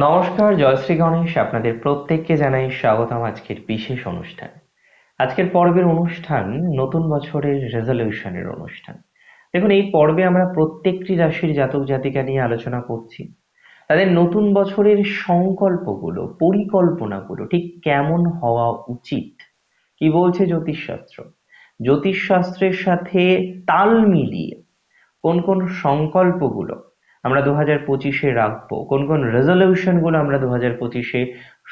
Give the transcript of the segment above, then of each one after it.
নমস্কার, জয়শ্রী গণেশ। আপনাদের প্রত্যেককে জানাই স্বাগতম আজকের বিশেষ অনুষ্ঠান। আজকের পর্বের অনুষ্ঠান নতুন বছরের রেজলিউশনের অনুষ্ঠান। দেখুন, এই পর্বে আমরা প্রত্যেকটি রাশির জাতক জাতিকা নিয়ে আলোচনা করছি। তাদের নতুন বছরের সংকল্পগুলো, পরিকল্পনাগুলো ঠিক কেমন হওয়া উচিত? কি বলছে জ্যোতিষশাস্ত্র? জ্যোতিষশাস্ত্রের সাথে তাল মিলিয়ে কোন কোন সংকল্পগুলো আমরা দু হাজার পঁচিশে রাখব। কোন কোন রেজলিউশনগুলো আমরা দু হাজার পঁচিশে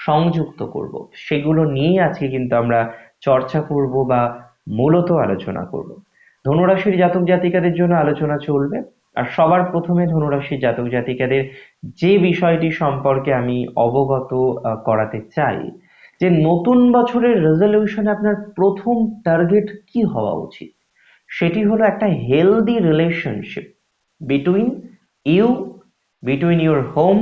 সংযুক্ত করব। সেগুলো নিয়েই আজকে কিন্তু আমরা চর্চা করব বা মূলত আলোচনা করব। ধনুরাশির জাতক জাতিকাদের জন্য আলোচনা চলবে। আর সবার প্রথমে ধনুরাশির জাতক জাতিকাদের যে বিষয়টি সম্পর্কে আমি অবগত করাতে চাই, যে নতুন বছরের রেজলিউশনে আপনার প্রথম টার্গেট কি হওয়া উচিত? সেটি হলো একটা healthy relationship between between your home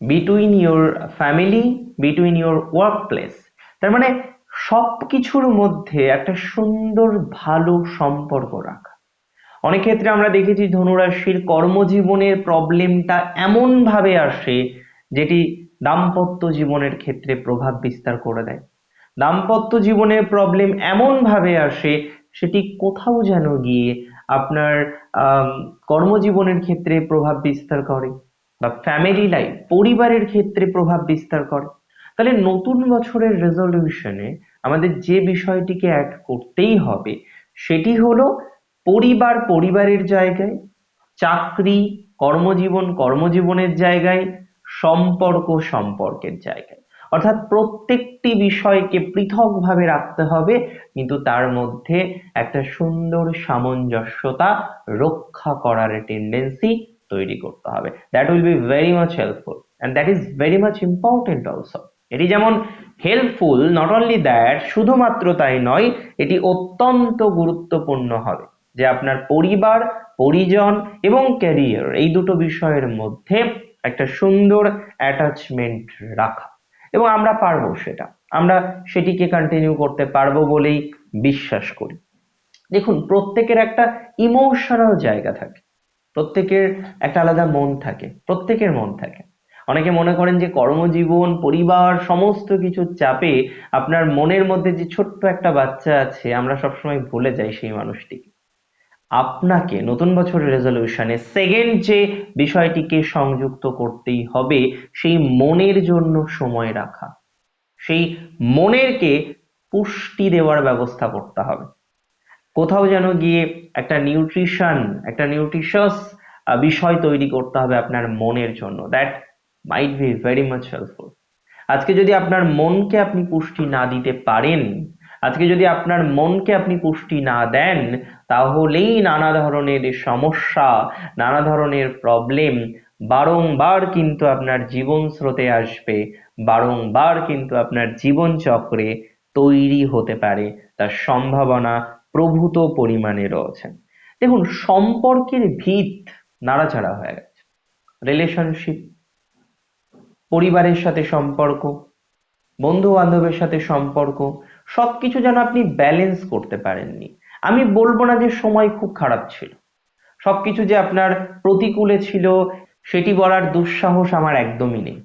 between your family between your work place তার মানে সব কিছুর মধ্যে একটা সুন্দর, ভালো সম্পর্ক রাখা। অনেক ক্ষেত্রে আমরা দেখেছি ধনুরাশির কর্মজীবনের প্রবলেমটা এমন ভাবে আসে, যেটি দাম্পত্য জীবনের ক্ষেত্রে প্রভাব বিস্তার করে দেয়। দাম্পত্য জীবনের প্রবলেম এমন ভাবে আসে, সেটি কোথাও যেন গিয়ে আপনার কর্মজীবনের ক্ষেত্রে প্রভাব বিস্তার করে বা ফ্যামিলি লাইফ পরিবারের ক্ষেত্রে প্রভাব বিস্তার করে। তাহলে নতুন বছরের রেজলিউশনে আমাদের যে বিষয়টিকে অ্যাড করতেই হবে, সেটি হলো পরিবার পরিবারের জায়গায়, চাকরি, কর্মজীবন কর্মজীবনের জায়গায়, সম্পর্ক সম্পর্কের জায়গায়। অর্থাৎ প্রত্যেকটি বিষয়কে পৃথকভাবে রাখতে হবে, কিন্তু তার মধ্যে একটা সুন্দর সামঞ্জস্যতা রক্ষা করার টেন্ডেন্সি তৈরি করতে হবে। That will be very much helpful and that is very much important also এটি যেমন হেল্পফুল নট অনলি দ্যাট শুধুমাত্র তাই নয়, এটি অত্যন্ত গুরুত্বপূর্ণ হবে যে আপনার পরিবার, পরিজন এবং ক্যারিয়ার এই দুটো বিষয়ের মধ্যে একটা সুন্দর অ্যাটাচমেন্ট রাখা। এবং আমরা পারব সেটা। আমরা সেটিকে কন্টিনিউ করতে পারব বলেই বিশ্বাস করি। দেখুন, প্রত্যেকের একটা ইমোশনাল জায়গা থাকে। প্রত্যেকের একটা আলাদা মন থাকে। প্রত্যেকের মন থাকে। অনেকে মনে করেন যে কর্মজীবন, পরিবার, সমস্ত কিছুর চাপে আপনার মনের মধ্যে যে ছোট্ট একটা বাচ্চা আছে, আমরা সবসময় ভুলে যাই সেই মানুষটিকে। আপনাকে নতুন বছরের রেজলিউশনে সেকেন্ড যে বিষয়টিকে সংযুক্ত করতেই হবে, সেই মনের জন্য সময় রাখা। সেই মনেরকে পুষ্টি দেওয়ার ব্যবস্থা করতে হবে। কোথাও যেন গিয়ে একটা নিউট্রিশন একটা নিউট্রিশাস বিষয় তৈরি করতে হবে আপনার মনের জন্য। That might be very much helpful আজকে যদি আপনার মনকে আপনি পুষ্টি না দিতে পারেন আজকে যদি আপনার মনকে আপনি পুষ্টি না দেন, তাহলেই নানা ধরনের সমস্যা, নানা ধরনের প্রবলেম বারংবার কিন্তু আপনার জীবন স্রোতে আসবে, বারংবার কিন্তু আপনার জীবন চক্রে তৈরি হতে পারে, তার সম্ভাবনা প্রভূত পরিমাণে রয়েছে। দেখুন, সম্পর্কের ভিত নাড়াচাড়া হয়ে গেছে। রিলেশনশিপ পরিবারের সাথে সম্পর্ক বন্ধু বান্ধবের সাথে সম্পর্ক সবকিছু যেন আপনি ব্যালেন্স করতে পারেননি। আমি বলব না যে সময় খুব খারাপ ছিল। সবকিছু যে আপনার প্রতিকূলে ছিল, সেটি বলার দুঃসাহস আমার একদমই নেই।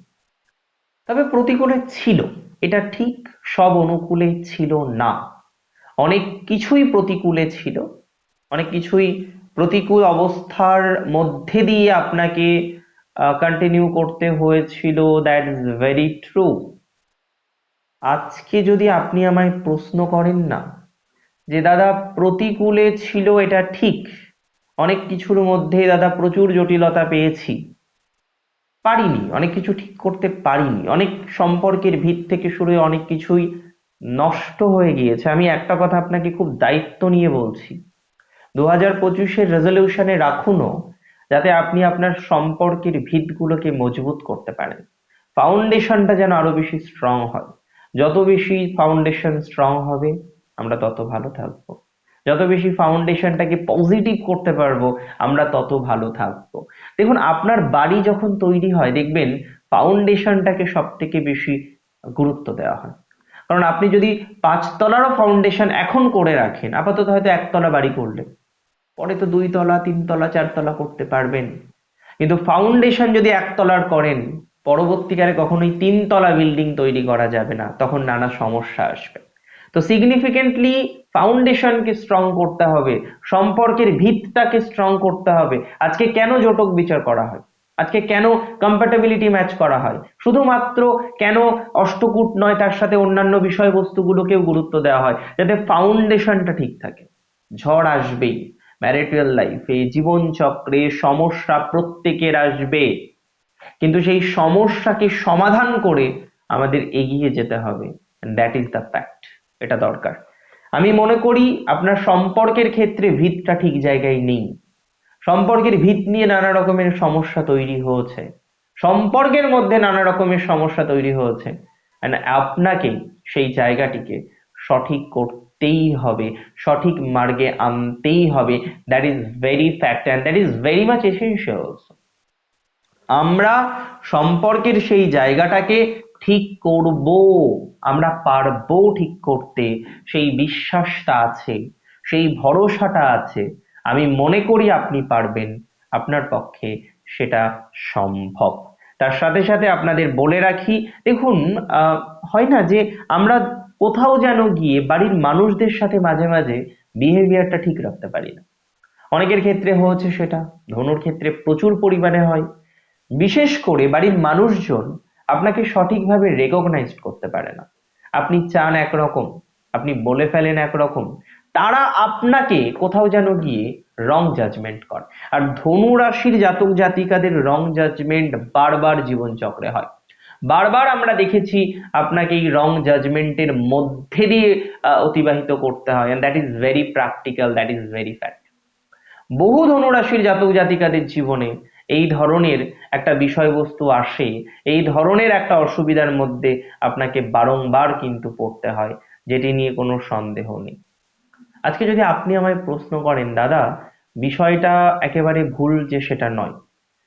তবে প্রতিকূলে ছিল, এটা ঠিক সব অনুকূলে ছিল না। অনেক কিছুই প্রতিকূলে ছিল, অনেক কিছুই প্রতিকূল অবস্থার মধ্যে দিয়ে আপনাকে কন্টিনিউ করতে হয়েছিল দ্যাট ইজ ভেরি ট্রু আজকে যদি আপনি আমায় প্রশ্ন করেন না যে, দাদা, প্রতিকূলে ছিল এটা ঠিক? অনেক কিছুর মধ্যে দাদা প্রচুর জটিলতা পেয়েছি। পারিনি, অনেক কিছু ঠিক করতে পারিনি। অনেক সম্পর্কের ভিত থেকে শুরু অনেক কিছুই নষ্ট হয়ে গিয়েছে। আমি একটা কথা আপনাকে খুব দায়িত্ব নিয়ে বলছি। দু হাজার পঁচিশের রেজলিউশনে রাখুনও, যাতে আপনি আপনার সম্পর্কের ভিতগুলোকে মজবুত করতে পারেন। ফাউন্ডেশনটা যেন আরও বেশি স্ট্রং হয়। যত বেশি ফাউন্ডেশন স্ট্রং হবে, আমরা তত ভালো থাকব। যত বেশি ফাউন্ডেশনটাকে পজিটিভ করতে পারব, আমরা তত ভালো থাকব। দেখুন, আপনার বাড়ি যখন তৈরি হয়, দেখবেন ফাউন্ডেশনটাকে সব থেকে বেশি গুরুত্ব দেওয়া হয়। কারণ আপনি যদি পাঁচতলারও ফাউন্ডেশন এখন করে রাখেন, আপাতত হয়তো একতলা বাড়ি করলেন। পরে তো দুই তলা তিন তলা চারতলা করতে পারবেন। কিন্তু ফাউন্ডেশন যদি একতলার করেন পরবর্তীকালে কখনোই তিনতলা বিল্ডিং তৈরি করা যাবে না, তখন নানা সমস্যা আসবে। তো সিগনিফিকেন্টলি ফাউন্ডেশনকে স্ট্রং করতে হবে, সম্পর্কের ভিতটাকে স্ট্রং করতে হবে। আজকে কেন জটক বিচার করা হয়? আজকে কেন কম্প্যাটেবিলিটি ম্যাচ করা হয়? শুধুমাত্র কেন অষ্টকূট নয়, তার সাথে অন্যান্য বিষয়বস্তুগুলোকেও গুরুত্ব দেওয়া হয়, যাতে ফাউন্ডেশনটা ঠিক থাকে। ঝড় আসবেই ম্যারিটাল লাইফে জীবন চক্রে সমস্যা প্রত্যেকের আসবে। কিন্তু সেই সমস্যাকে সমাধান করে আমাদের এগিয়ে যেতে হবে। দ্যাট ইজ দ্য ফ্যাক্ট এটা দরকার। আমি মনে করি আপনার সম্পর্কের ক্ষেত্রে ভিতটা ঠিক জায়গায় নেই। সম্পর্কের ভিত নিয়ে নানা রকমের সমস্যা তৈরি হয়েছে। সম্পর্কের মধ্যে নানা রকমের সমস্যা তৈরি হয়েছে। আপনাকে সেই জায়গাটিকে সঠিক করতেই হবে, সঠিক মার্গে আনতেই হবে। That is very fact and that is very much essential also আমরা সম্পর্কের সেই জায়গাটাকে ঠিক করব, আমরা পারব ঠিক করতে। সেই বিশ্বাসটা আছে, সেই ভরসাটা আছে। আমি মনে করি আপনি পারবেন, আপনার পক্ষে সেটা সম্ভব। তার সাথে সাথে আপনাদের বলে রাখি, দেখুন হয় না যে আমরা কোথাও যেন গিয়ে বাড়ির মানুষদের সাথে মাঝে মাঝে বিহেভিয়ারটা ঠিক রাখতে পারি না। অনেকের ক্ষেত্রে হয়েছে সেটা, ধনুর ক্ষেত্রে প্রচুর পরিমাণে হয়। বিশেষ করে বাড়ির মানুষজন আপনাকে সঠিকভাবে রেকগনাইজ করতে পারে না। আপনি চান একরকম, আপনি বলে ফেলেন একরকম, তারা আপনাকে কোথাও যেন গিয়ে রং জাজমেন্ট করে। আর ধনু রাশির জাতক জাতিকাদের রং জাজমেন্ট বারবার জীবন চক্রে হয়। বারবার আমরা দেখেছি আপনাকে এই রং জাজমেন্টের মধ্যে দিয়ে অতিবাহিত করতে হয়। And that is very practical that is very fact বহু ধনুরাশির জাতক জাতিকাদের জীবনে এই ধরনের একটা বিষয়বস্তু আসে, এই ধরনের একটা অসুবিধার মধ্যে আপনাকে বারংবার কিন্তু পড়তে হয়, যেটি নিয়ে কোনো সন্দেহ নেই। আজকে যদি আপনি আমায় প্রশ্ন করেন, দাদা, বিষয়টা একেবারে ভুল যে সেটা নয়।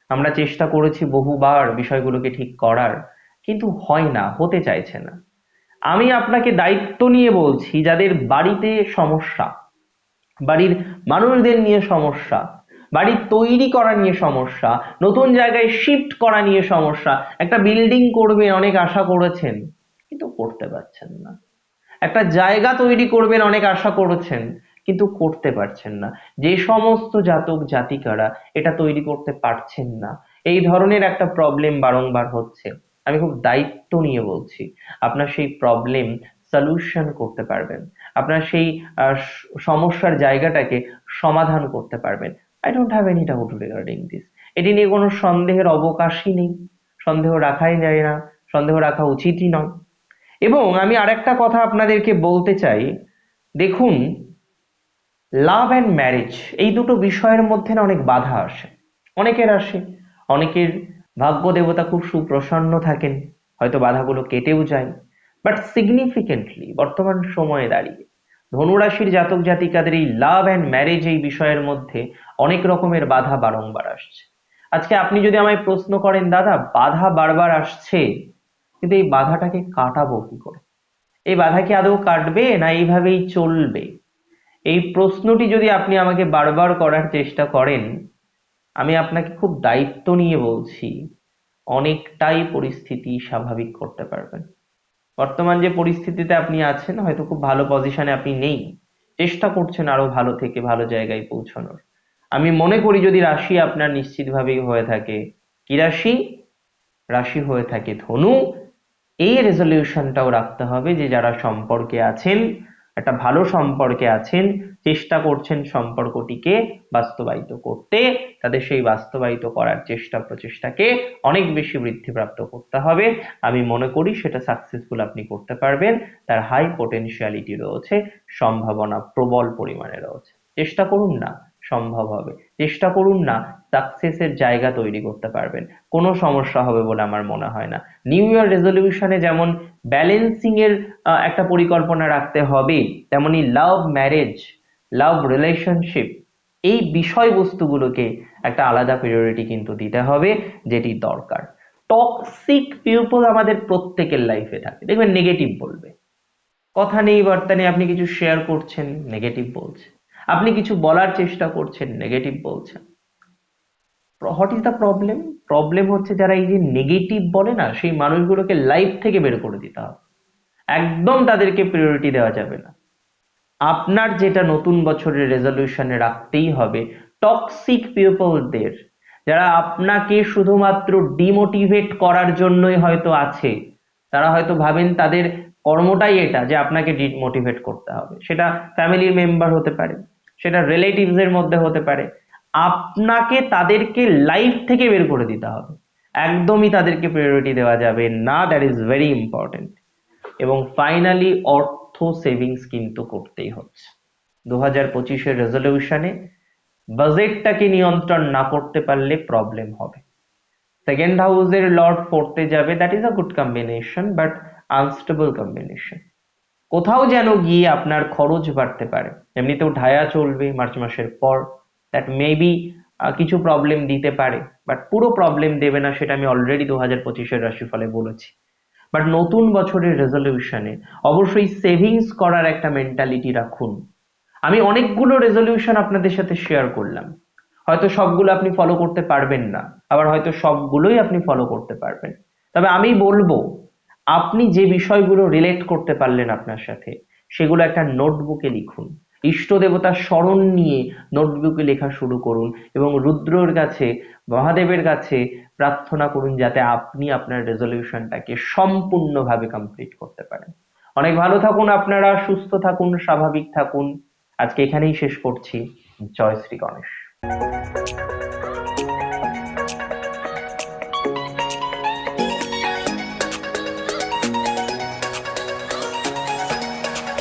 আমরা চেষ্টা করেছি বহুবার বিষয়গুলোকে ঠিক করার, কিন্তু হয় না, হতে চাইছে না। আমি আপনাকে দায়িত্ব নিয়ে বলছি, যাদের বাড়িতে সমস্যা, বাড়ির মানুষদের নিয়ে সমস্যা বাড়ি তৈরি করা নিয়ে সমস্যা, নতুন জায়গায় শিফট করা নিয়ে সমস্যা, একটা বিল্ডিং করবেন অনেক আশা করেছেন, কিন্তু করতে পারছেন না। একটা জায়গা তৈরি করবেন অনেক আশা করেছেন, কিন্তু করতে পারছেন না। যে সমস্ত জাতক জাতিকারা এটা তৈরি করতে পারছেন না, এই ধরনের একটা প্রবলেম বারংবার হচ্ছে। আমি খুব দায়িত্ব নিয়ে বলছি, আপনার সেই প্রবলেম সলিউশন করতে পারবেন। আপনার সেই সমস্যার জায়গাটাকে সমাধান করতে পারবেন। I don't have any doubt regarding this এটি নিয়ে কোনো সন্দেহের অবকাশই নেই। সন্দেহ রাখাই যায় না। সন্দেহ রাখা উচিতই নয়। এবং আমি আরেকটা কথা আপনাদেরকে বলতে চাই। দেখুন লাভ অ্যান্ড ম্যারেজ এই দুটো বিষয়ের মধ্যে না অনেক বাধা আসে। অনেকের আসে। অনেকের ভাগ্য দেবতা খুব সুপ্রসন্ন থাকেন। হয়তো বাধাগুলো কেটেও যায়। বাট সিগনিফিকেন্টলি বর্তমান সময়ে দাঁড়িয়ে ধনুরাশির জাতক জাতিকাদের এই লাভ অ্যান্ড ম্যারেজ এই বিষয়ের মধ্যে অনেক রকমের বাধা বারংবার আসছে। আজকে আপনি যদি আমায় প্রশ্ন করেন, দাদা, বাধা বারবার আসছে, কিন্তু এই বাধাটাকে কাটাবো কি করে? এই বাধা কি আদৌ কাটবে না এইভাবেই চলবে? এই প্রশ্নটি যদি আপনি আমাকে বারবার করার চেষ্টা করেন, আমি আপনাকে খুব দায়িত্ব নিয়ে বলছি, অনেকটাই পরিস্থিতি স্বাভাবিক করতে পারবেন। বর্তমান যে পরিস্থিতিতে আপনি আছেন, হয়তো খুব ভালো পজিশনে আপনি নেই। চেষ্টা করছেন আরও ভালো থেকে ভালো জায়গায় পৌঁছানোর। আমি মনে করি যদি রাশি আপনার নিশ্চিতভাবেই হয়ে থাকে, কি রাশি? রাশি হয়ে থাকে ধনু। এই রেজলিউশনটাও রাখতে হবে যে যারা সম্পর্কে আছেন, একটা ভালো সম্পর্কে আছেন, চেষ্টা করছেন সম্পর্কটিকে বাস্তবায়িত করতে, তাদের সেই বাস্তবায়িত করার চেষ্টা প্রচেষ্টাকে অনেক বেশি বৃদ্ধিপ্রাপ্ত করতে হবে। আমি মনে করি সেটা সাকসেসফুল আপনি করতে পারবেন। তার হাই পোটেনশিয়ালিটি রয়েছে, সম্ভাবনা প্রবল পরিমাণে রয়েছে। চেষ্টা করুন না। সম্ভব হবে। চেষ্টা করুন না সাকসেসের জায়গা তৈরি করতে পারবেন। কোনো সমস্যা হবে বলে আমার মনে হয় না। নিউ ইয়ার রেজলিউশনে যেমন ব্যালেন্সিং এর একটা পরিকল্পনা রাখতে হবে, তেমনি লাভ ম্যারেজ লাভ রিলেশনশিপ এই বিষয়বস্তুগুলোকে একটা আলাদা প্রিয়োরিটি কিন্তু দিতে হবে, যেটি দরকার। টক্সিক পিপল আমাদের প্রত্যেকের লাইফে থাকে। দেখবেন নেগেটিভ বলবে। কথা নেই, বার্তা নেই, আপনি কিছু শেয়ার করছেন নেগেটিভ বলছে। আপনি কিছু বলার চেষ্টা করছেন নেগেটিভ বলছেন। What is the problem problem হচ্ছে যারা এই যে নেগেটিভ বলে না, সেই মানুষগুলোকে লাইফ থেকে বের করে দিতে হবে। একদম তাদেরকে প্রিয়োরিটি দেওয়া যাবে না। আপনার যেটা নতুন বছরের রেজলিউশনে রাখতেই হবে টক্সিক পিপলদের যারা আপনাকে শুধুমাত্র ডিমোটিভেট করার জন্যই হয়তো আছে, তারা হয়তো ভাবেন তাদের কর্মটাই এটা, যে আপনাকে ডিমোটিভেট করতে হবে। সেটা ফ্যামিলির মেম্বার হতে পারে। সেটা রিলেটিভস এর মধ্যে হতে পারে। আপনাকে তাদেরকে লাইফ থেকে বের করে দিতে হবে। একদমই তাদেরকে প্রায়োরিটি দেওয়া যাবে না দ্যাট ইজ ভেরি ইম্পর্টেন্ট এবং ফাইনালি অর্থ সেভিংস কিন্তু করতেই হচ্ছে। দু হাজার পঁচিশের রেজলিউশনে বাজেটটাকে নিয়ন্ত্রণ না করতে পারলে প্রবলেম হবে। সেকেন্ড হাউসের লর্ড পড়তে যাবে that is a good combination but unstable combination কোথাও যেন গিয়ে আপনার খরচ বাড়তে পারে। এমনিতেও ঢায়া চলবে মার্চ মাসের পর। দ্যাট মেবি কিছু প্রবলেম দিতে পারে। বাট পুরো প্রবলেম দেবে না সেটা আমি অলরেডি দু হাজার পঁচিশের রাশিফলে বলেছি। বাট নতুন বছরের রেজলিউশনে অবশ্যই সেভিংস করার একটা মেন্টালিটি রাখুন। আমি অনেকগুলো রেজলিউশন আপনাদের সাথে শেয়ার করলাম। হয়তো সবগুলো আপনি ফলো করতে পারবেন না। আবার হয়তো সবগুলোই আপনি ফলো করতে পারবেন। তবে আমি বলব আপনি যে বিষয়গুলো রিলেট করতে পারলেন আপনার সাথে, সেগুলো একটা নোটবুকে লিখুন। ইষ্ট দেবতার স্মরণ নিয়ে নোটবুকে লেখা শুরু করুন এবং রুদ্রর কাছে, মহাদেবের কাছে প্রার্থনা করুন যাতে আপনি আপনার রেজলিউশনটাকে সম্পূর্ণভাবে কমপ্লিট করতে পারেন। অনেক ভালো থাকুন আপনারা, সুস্থ থাকুন, স্বাভাবিক থাকুন। আজকে এখানেই শেষ করছি। জয় শ্রী গণেশ।